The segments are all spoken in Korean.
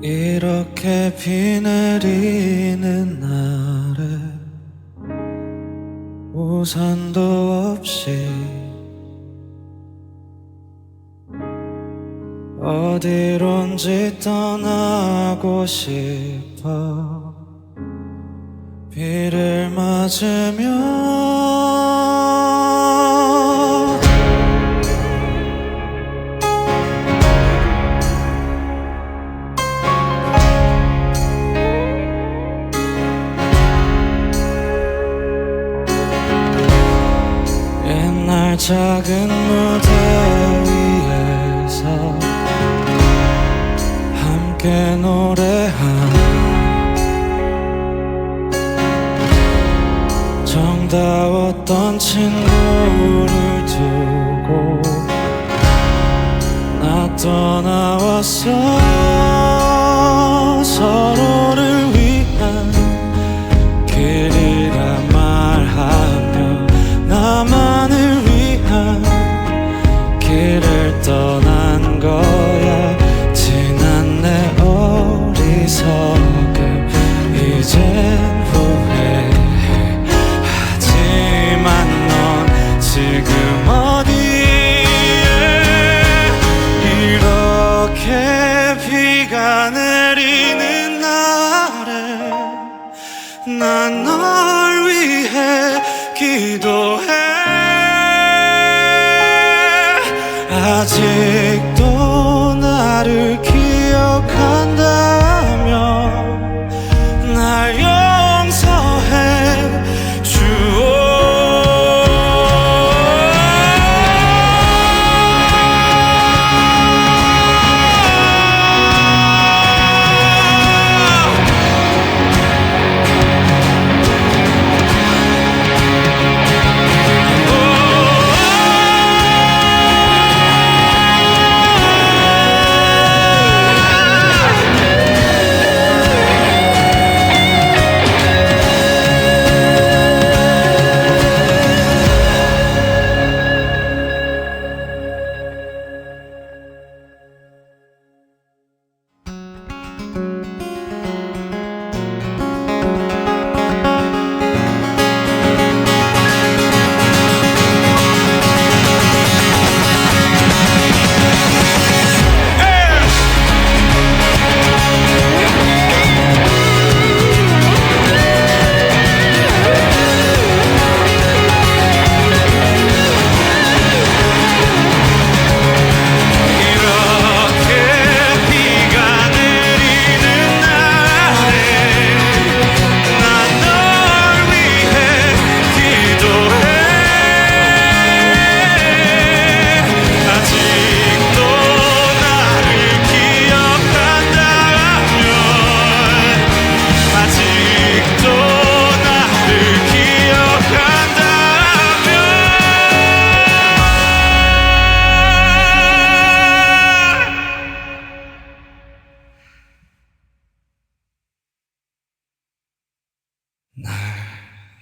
이렇게 비 내리는 날에 우산도 없이 어디론지 떠나고 싶어. 비를 맞으며 작은 무대 위에서 함께 노래한 정다웠던 친구를 두고 나 떠나왔어.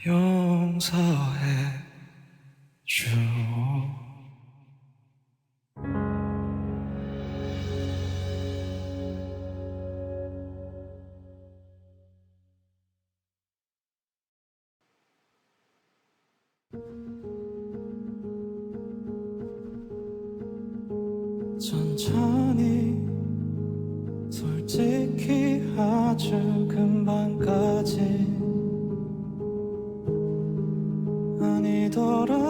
용서해 주오. thought of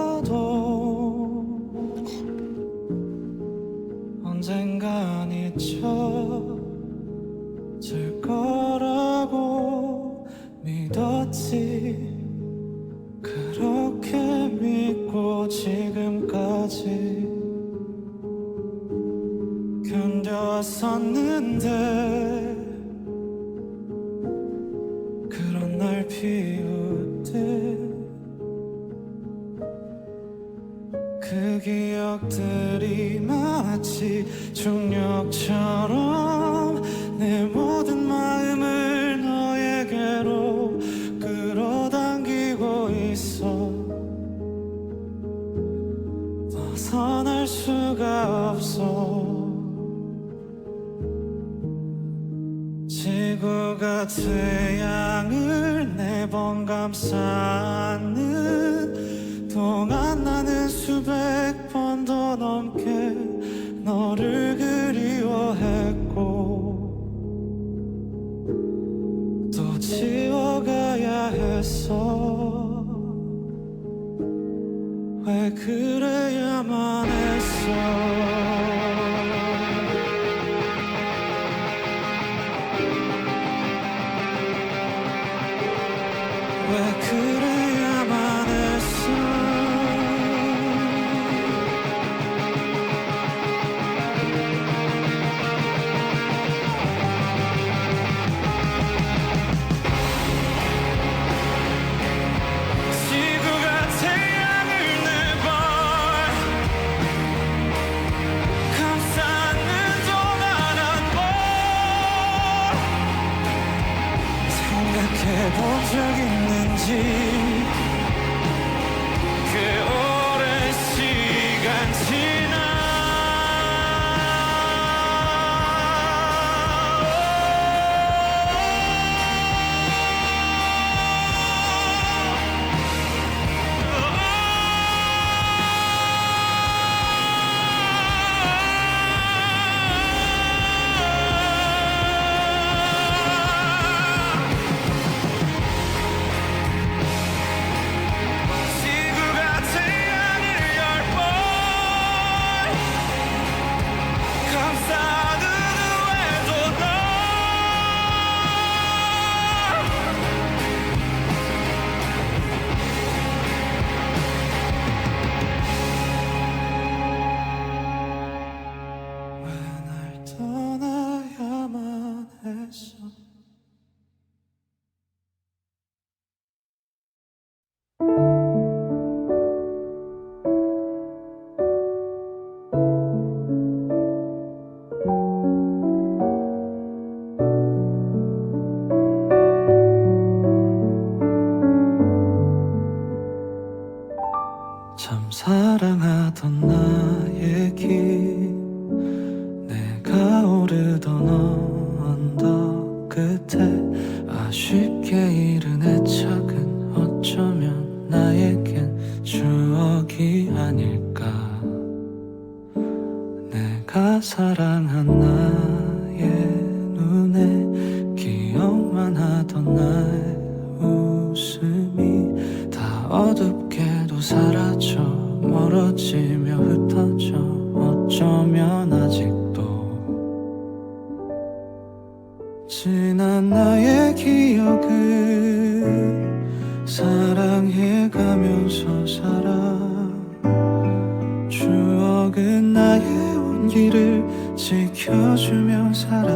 그 기억들이 마치 중력처럼 내 모든 마음을 너에게로 끌어당기고 있어. 벗어날 수가 없어. 지구가 태양을 네 번 감싼 끝에 아쉽게 잃은 애착은 어쩌면 나에겐 추억이 아닐까. 내가 사랑 지켜주며 살아.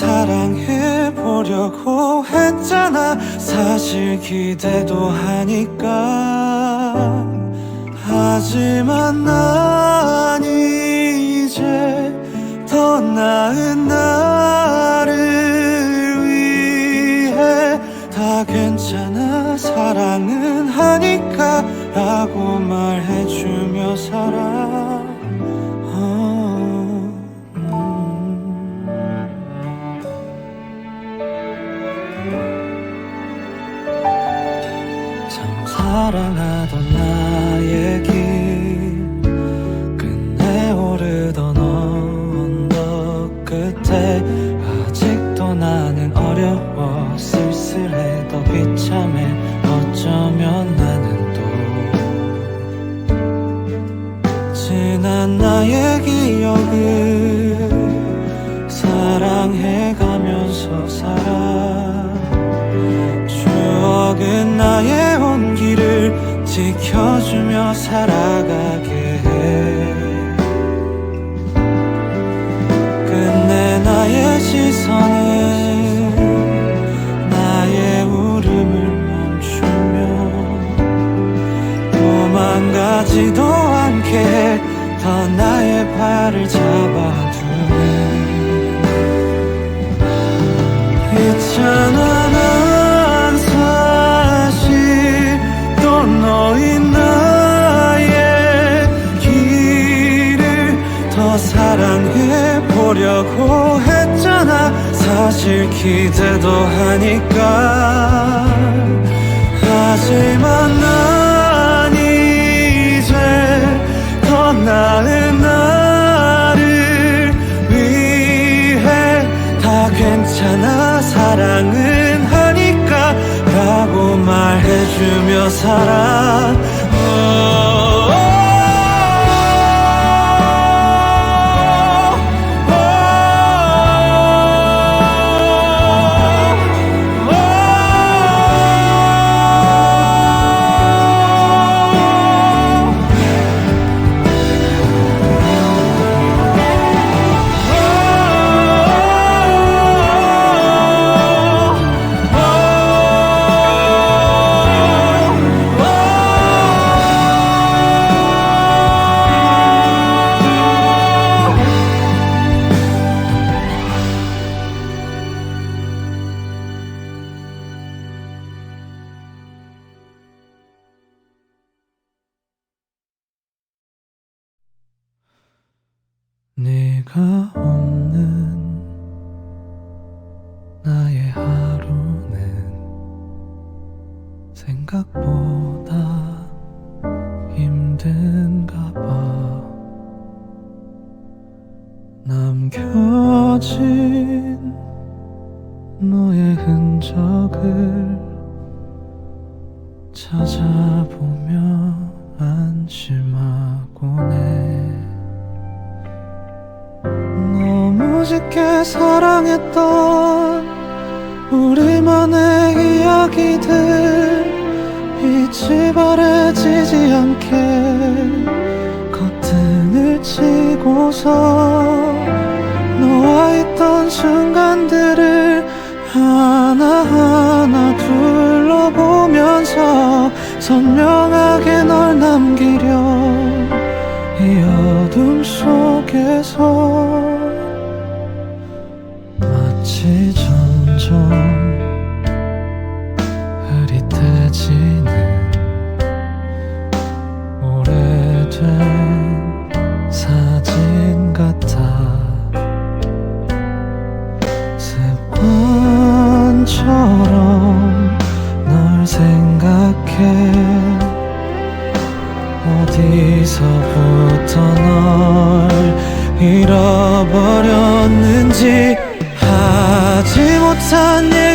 사랑해보려고 했잖아. 사실 기대도 하니까. 하지만 난 이제 더 나은 나를 위해 다 괜찮아. 사랑은 하니까 라고 말해주며 살아. 사랑하던 사랑 사실 기대도 하니까. 하지만 난 이제 더 나은 나를 위해 다 괜찮아. 사랑은 하니까. 라고 말해주며 살아 네가 없는 나의 하루는 생각보다 힘든가 봐. 남겨진 너의 흔적을 찾아보며 안심 사랑했던 우리만의 이야기들 빛이 바래지지 않게 커튼을 치고서 너와 있던 순간들을 하나하나 둘러보면서 선명하게 널 남기려 이 어둠 속에서 못한 얘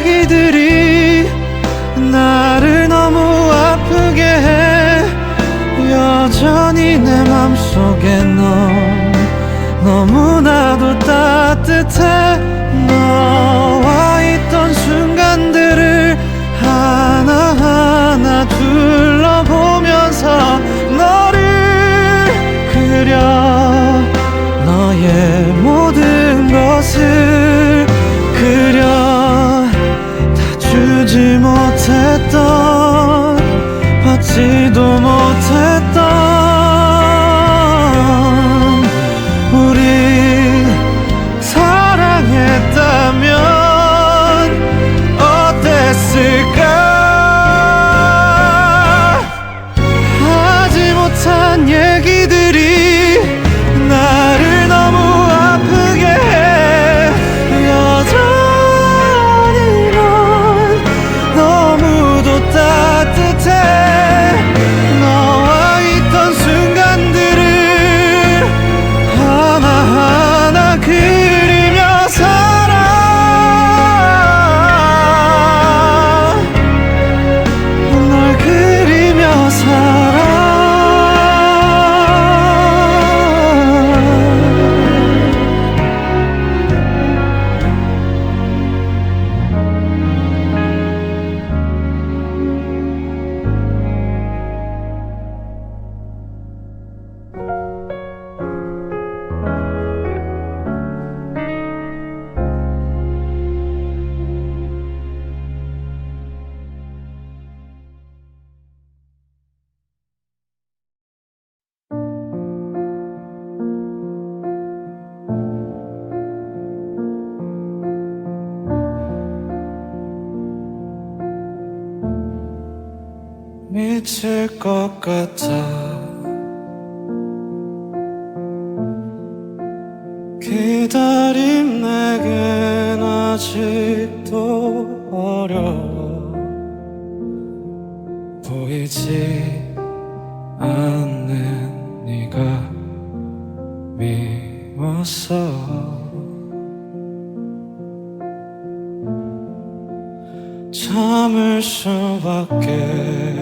받지도 못 있을 것 같아. 기다림 내겐 아직도 어려워. 보이지 않는 네가 미워서. 잠을 수밖에